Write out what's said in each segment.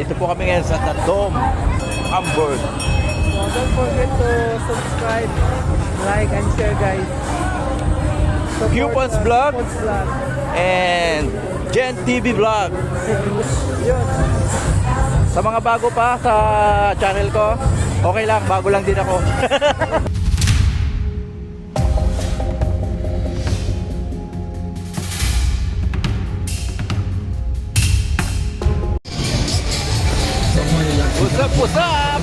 Dito po kami ngayon sa The Dome, Hamburg. So don't forget to subscribe, like, and share guys. Support, Coupons uh, Vlog. And Gen TV Vlog. Yun. Sa mga bago pa sa channel ko, okay lang, bago lang din ako. What's up, what's up?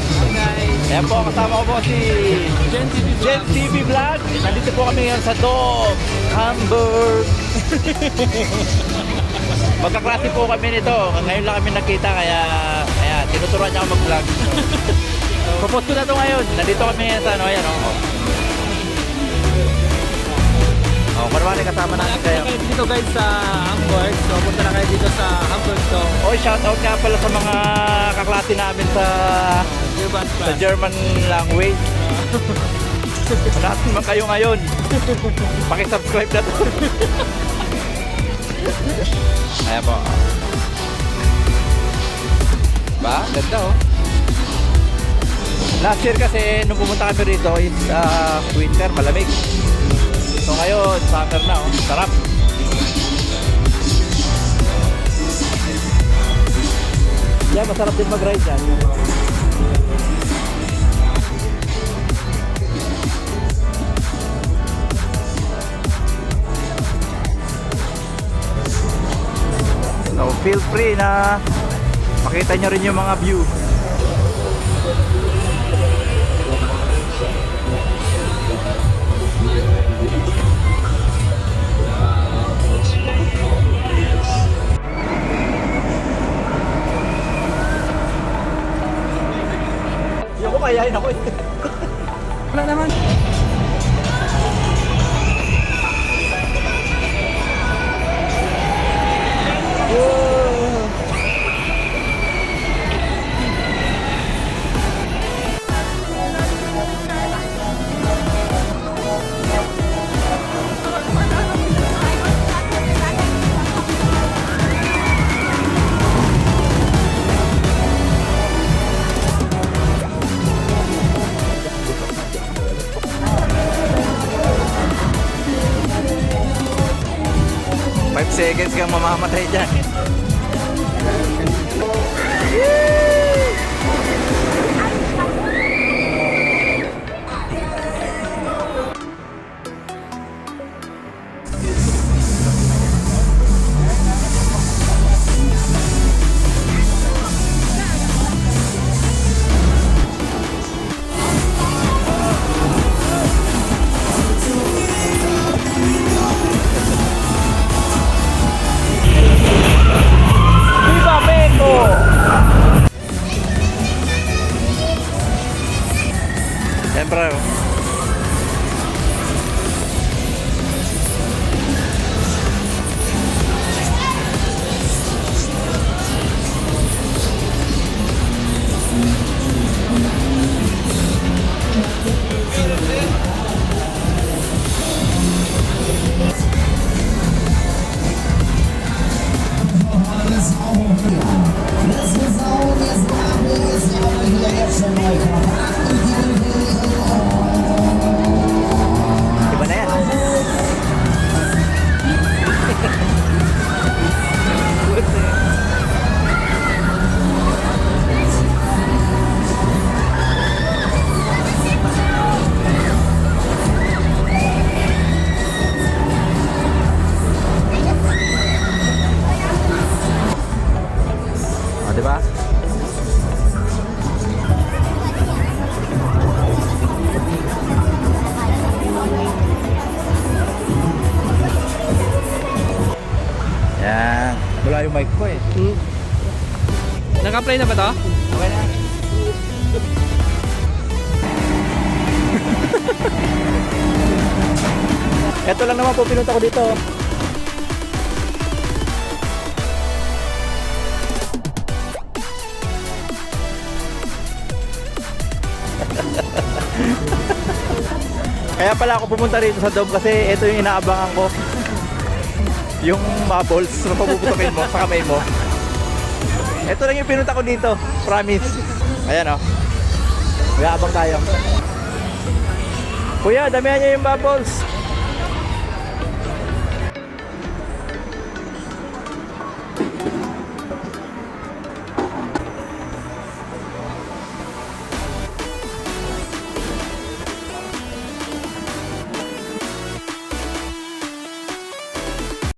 Ayan po, kasama ko po si Gen TV Gen TV Vlog. Nandito po kami ngayon sa Dog, Hamburg. Magkaklase po kami nito. Ngayon lang kami nakita kaya ayan, tinuturuan niya ako mag-vlog. Propose ko na to ngayon. Nandito kami ngayon sa ano, ayan oh. Oh, naman kasama natin kayo. kayo dito guys sa Hamburg. So punta na kayo dito sa Hamburg to. Oh, shout out nga pala sa mga kaklase namin sa sa. German language. Lahat naman kayo ngayon. Paki-subscribe na to. Ayan po. Ba? Ganda oh. Last year kasi nung pumunta kami rito is ah, winter, malamig. So ngayon, summer na oh. Sarap. Yeah, masarap din mag-ride yan. So feel free na makita nyo rin yung mga view. Kayain ako eh. Wala naman. Seconds kang mamamatay dyan. O, di ba? Yan. Wala yung mic ko eh. Hmm. Naka-play na ba to? Okay na. Ito lang naman po pinunta ko dito. Kaya pala ako pumunta rito sa Dome kasi ito yung inaabangan ko. yung marbles na pabubutukin mo sa kamay mo. Ito lang yung pinunta ko dito. Promise. Ayan o. Oh. Mag-aabang tayo. Kuya, damihan niya yung bubbles.